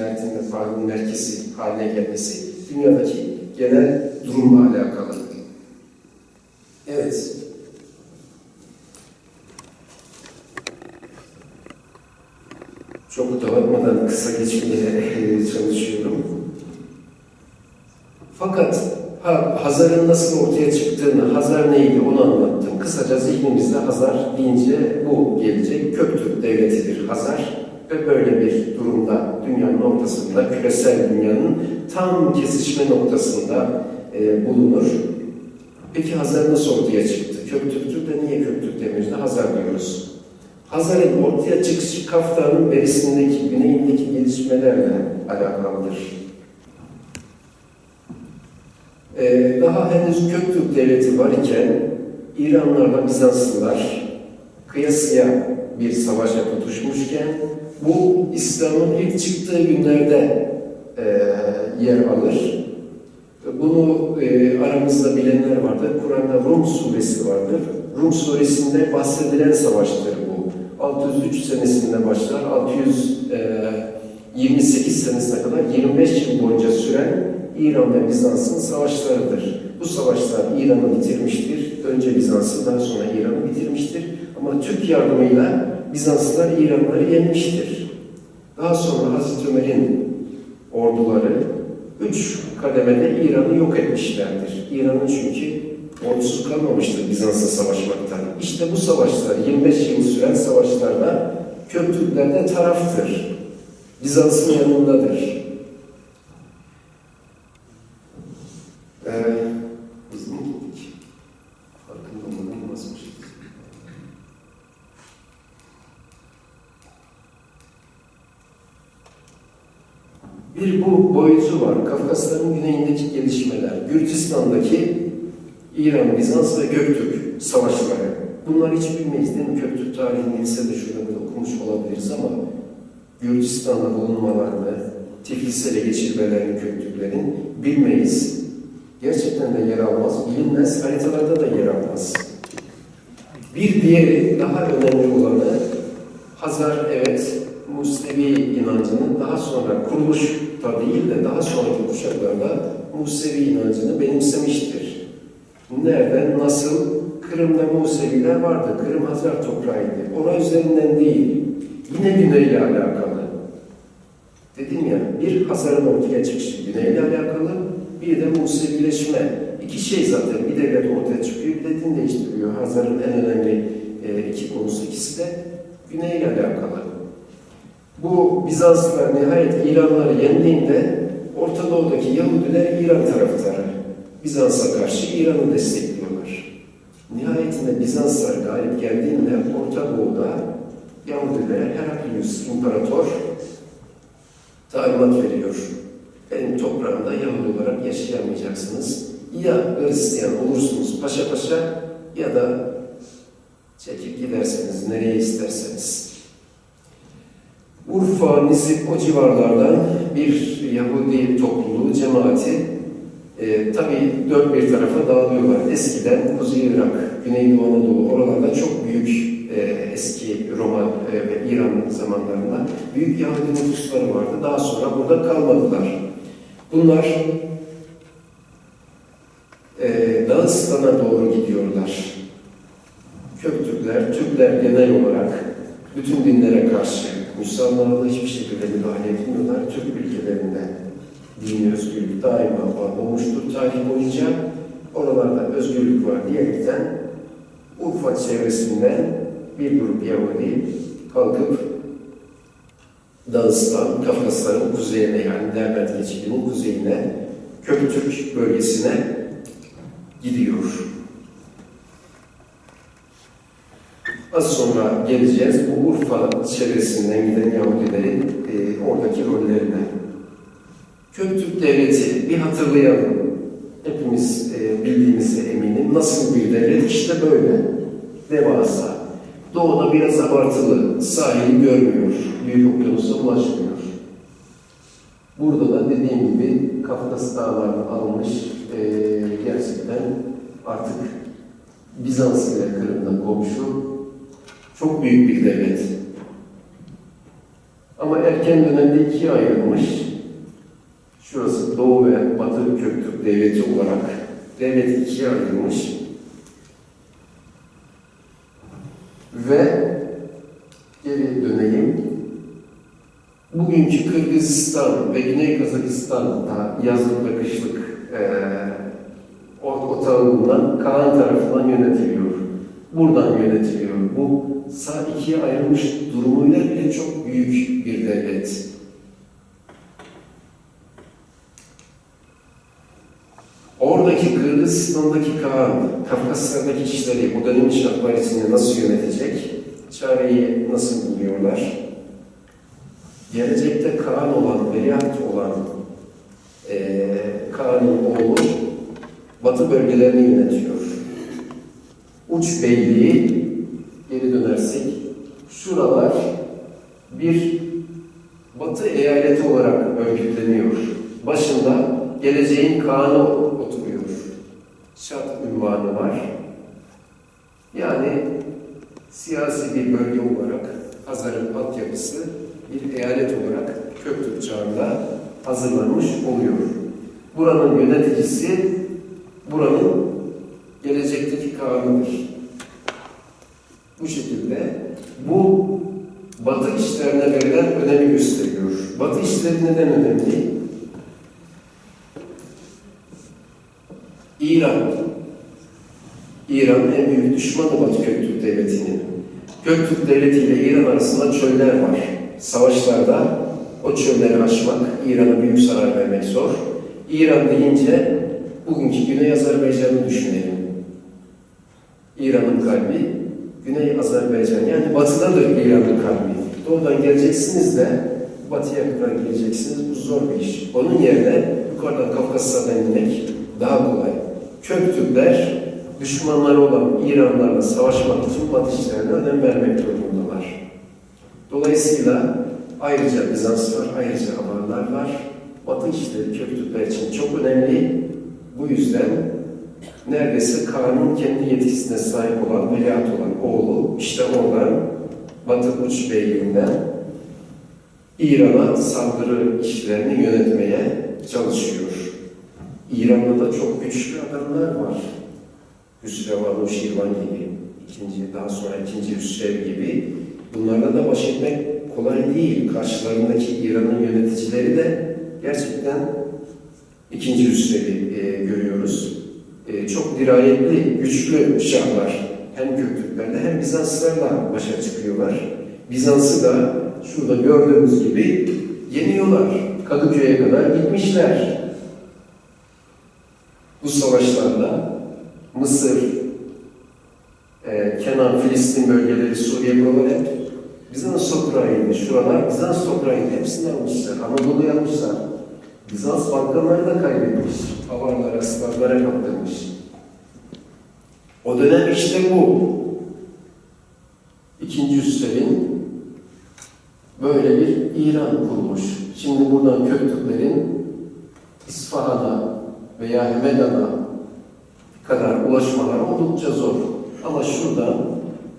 ticaretinin faalin merkezi haline gelmesi dünyadaki genel durumla alakalı. Evet. Çok dağıtmadan kısa geçmeye çalışıyorum. Fakat ha, Hazar'ın nasıl ortaya çıktığını, Hazar neydi onu anlattım. Kısaca zihnimizde Hazar deyince bu gelecek. Köktürk devletidir Hazar ve böyle bir durumda dünyanın ortasında, küresel dünyanın tam kesişme noktasında e, bulunur. Peki Hazar nasıl ortaya çıktı? Köktürk'tür de niye Köktürk demiyoruz da Hazar diyoruz. Hazar'ın ortaya çıkışı Kaftan'ın berisindeki, güneyindeki gelişmelerle alakalıdır. Ee, daha henüz Köktürk devleti var iken İranlarla Bizanslılar kıyasıya bir savaşa tutuşmuşken bu İslam'ın ilk çıktığı günlerde e, yer alır. Bunu e, aramızda bilenler vardır. Kur'an'da Rum suresi vardır. Rum suresinde bahsedilen savaştır bu. 603 senesinde başlar, 628 senesine kadar 25 yıl boyunca süren İran ve Bizans'ın savaşlarıdır. Bu savaşlar İran'ı bitirmiştir. Önce Bizans'ı daha sonra İran'ı bitirmiştir. Ama Türk yardımıyla Bizanslılar İranları yenmiştir. Daha sonra Hazreti Ömer'in orduları üç kademede İran'ı yok etmişlerdir. İran'ın çünkü ordusu kalmamıştır Bizans'la savaşmaktan. İşte bu savaşlar, 25 yıl süren savaşlarda Köktürkler de taraftır. Bizans'ın yanındadır. Bir bu boyutu var. Kafkasların güneyindeki gelişmeler. Gürcistan'daki İran, Bizans ve Göktürk savaşları. Bunları hiç bilmeyiz değil mi? Göktürk tarihini lisede şurada okumuş olabiliriz ama Gürcistan'da bulunmalarını, Tiflis'e ele geçirmelerini Göktürklerin bilmeyiz. Gerçekten de yer almaz, bilinmez, haritalarda da yer almaz. Bir diğeri daha önemli olanı Hazar evet Musevi inancının daha sonra kuruluşta değil de daha sonraki kuşaklarda Musevi inancını benimsemiştir. Nereden, nasıl? Kırım'da Museviler vardı. Kırım Hazar toprağıydı. Orası üzerinden değil. Yine güneyle alakalı. Dedim ya, bir Hazar'ın ortaya çıkışı güneyle alakalı, bir de Musevileşme. İki şey zaten bir devlet ortaya çıkıyor, bir de din değiştiriyor. Hazar'ın en önemli e, iki konusu ikisi de güneyle alakalı. Bu Bizanslılar nihayet İranları yendiğinde Orta Doğu'daki Yahudiler İran taraftarı. Bizans'a karşı İran'ı destekliyorlar. Nihayetinde Bizanslar galip geldiğinde Orta Doğu'da Yahudiler Heraklius İmparator talimat veriyor. Benim toprağımda Yahudi olarak yaşayamayacaksınız. Ya Hristiyan olursunuz paşa paşa ya da çekip gidersiniz nereye isterseniz. Urfa, Nizip o civarlardan bir Yahudi topluluğu, cemaati e, tabii dört bir tarafa dağılıyorlar. Eskiden Kuzey Irak, Güneydoğu Anadolu oralarda çok büyük e, eski Roma e, ve İran zamanlarında büyük Yahudi nüfusları vardı. Daha sonra burada kalmadılar. Bunlar e, Dağıstan'a doğru gidiyorlar. Köktürkler, Türkler genel olarak bütün dinlere karşı Müslümanlarla hiçbir şekilde müdahale etmiyorlar. Türk ülkelerinde dini özgürlük daima var olmuştur tarih boyunca. Oralarda özgürlük var diyerekten Urfa çevresinden bir grup Yahudi kalkıp Dağıstan, Kafkasların kuzeyine yani Derbent geçidinin kuzeyine, Köktürk bölgesine gidiyor. Az sonra geleceğiz bu Urfa çevresinden giden Yahudilerin e, oradaki rollerine. Köktürk Devleti bir hatırlayalım. Hepimiz e, bildiğimize eminim. Nasıl bir devlet? İşte böyle. Devasa. Doğuda biraz abartılı. Sahili görmüyor. Büyük okyanusa ulaşmıyor. Burada da dediğim gibi Kafkas dağlarına alınmış e, gerçekten artık Bizans ile Kırım'da komşu çok büyük bir devlet. Ama erken dönemde ikiye ayrılmış. Şurası Doğu ve Batı Köktürk Devleti olarak devlet ikiye ayrılmış. Ve geri döneyim. Bugünkü Kırgızistan ve Güney Kazakistan'da yazlık ve kışlık eee o, otağı bulunan Kaan tarafından yönetiliyor. Buradan yönetiliyor. Bu sağ ikiye ayrılmış durumuyla bile çok büyük bir devlet. Oradaki Kırgızistan'daki Kaan, Kafkasya'daki kişileri o dönemin şartlar içinde nasıl yönetecek? Çareyi nasıl buluyorlar? Gelecekte Kaan olan, veliaht olan eee Kaan'ın oğlu Batı bölgelerini yönetiyor. Uç Beyliği geri dönersek şuralar bir Batı eyaleti olarak örgütleniyor. Başında geleceğin Kaan'ı oturuyor. Şat ünvanı var. Yani siyasi bir bölge olarak Hazar'ın altyapısı bir eyalet olarak Köktürk çağında hazırlanmış oluyor. Buranın yöneticisi buranın Kaan'ıdır. Bu şekilde bu Batı işlerine verilen önemi gösteriyor. Batı işleri neden önemli? İran. İran en büyük düşmanı Batı Köktürk Devleti'nin. Köktürk Devleti ile İran arasında çöller var. Savaşlarda o çölleri aşmak, İran'a büyük zarar vermek zor. İran deyince bugünkü Güney Azerbaycan'ı düşünelim. İran'ın kalbi Güney Azerbaycan yani batıdadır İran'ın kalbi. Doğudan geleceksiniz de batıya kadar geleceksiniz. Bu zor bir iş. Onun yerine yukarıdan Kafkasya'dan inmek daha kolay. Köktürkler düşmanları olan İranlarla savaşmak için batı işlerine önem vermek durumundalar. Dolayısıyla ayrıca Bizans var, ayrıca Avarlar var. Batı işleri Köktürkler için çok önemli. Bu yüzden neredeyse Kaan'ın kendi yetkisine sahip olan, veliaht olan oğlu işte oradan Batı Uç Beyliği'nden İran'a saldırı işlerini yönetmeye çalışıyor. İran'da da çok güçlü adamlar var. Hüsrev Şirvan gibi, ikinci, daha sonra ikinci Hüsrev gibi. Bunlarla da baş etmek kolay değil. Karşılarındaki İran'ın yöneticileri de gerçekten ikinci Hüsrev'i e, görüyoruz. Dirayetli, güçlü şahlar. Hem Göktürklerle hem Bizanslarla başa çıkıyorlar. Bizans'ı da şurada gördüğümüz gibi yeniyorlar. Kadıköy'e kadar gitmişler. Bu savaşlarla Mısır, e, Kenan, Filistin bölgeleri, Suriye buralar hep Bizans toprağıydı. Şuralar Bizans toprağıydı. Hepsini almışlar. Anadolu'yu almışlar. Bizans Balkanları da kaybetmiş. Avarlara, Slavlara kaptırmış. O dönem işte bu. İkinci Hüsrev'in böyle bir İran kurmuş. Şimdi buradan Köktürklerin İsfahan'a veya Hemedan'a kadar ulaşmaları oldukça zor. Ama şuradan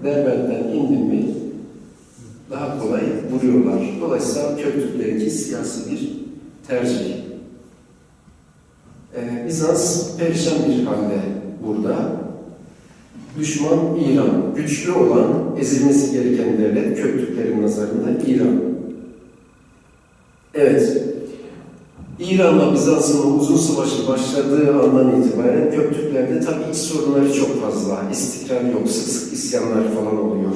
Derbent'ten indin mi daha kolay vuruyorlar. Dolayısıyla Köktürklerinki siyasi bir tercih. Ee, Bizans perişan bir halde burada. Düşman İran. Güçlü olan, ezilmesi gereken devlet Köktürklerin nazarında İran. Evet, İran'la Bizans'ın uzun savaşı başladığı andan itibaren Köktürklerde tabii iç sorunları çok fazla. İstikrar yok, sık sık isyanlar falan oluyor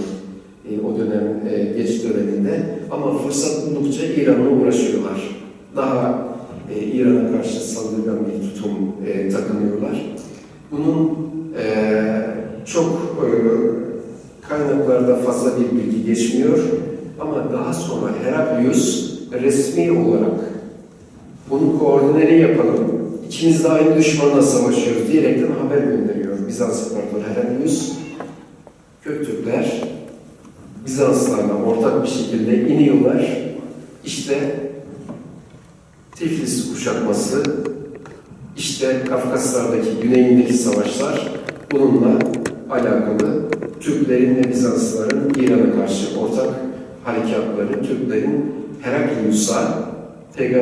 e, o dönem e, geç döneminde. Ama fırsat buldukça İran'la uğraşıyorlar. Daha e, İran'a karşı saldırgan bir tutum e, takınıyorlar. Bunun e, çok e, kaynaklarda fazla bir bilgi geçmiyor. Ama daha sonra Heraklius resmi olarak bunu koordineli yapalım. İkimiz de aynı düşmanla savaşıyoruz diyerekten haber gönderiyor Bizans İmparatoru Heraklius. Köktürkler Bizanslarla ortak bir şekilde iniyorlar. İşte Tiflis kuşatması, işte Kafkaslar'daki güneyindeki savaşlar bununla alakalı Türklerin ve Bizansların İran'a karşı ortak harekatları, Türklerin Heraklius'a Peygamber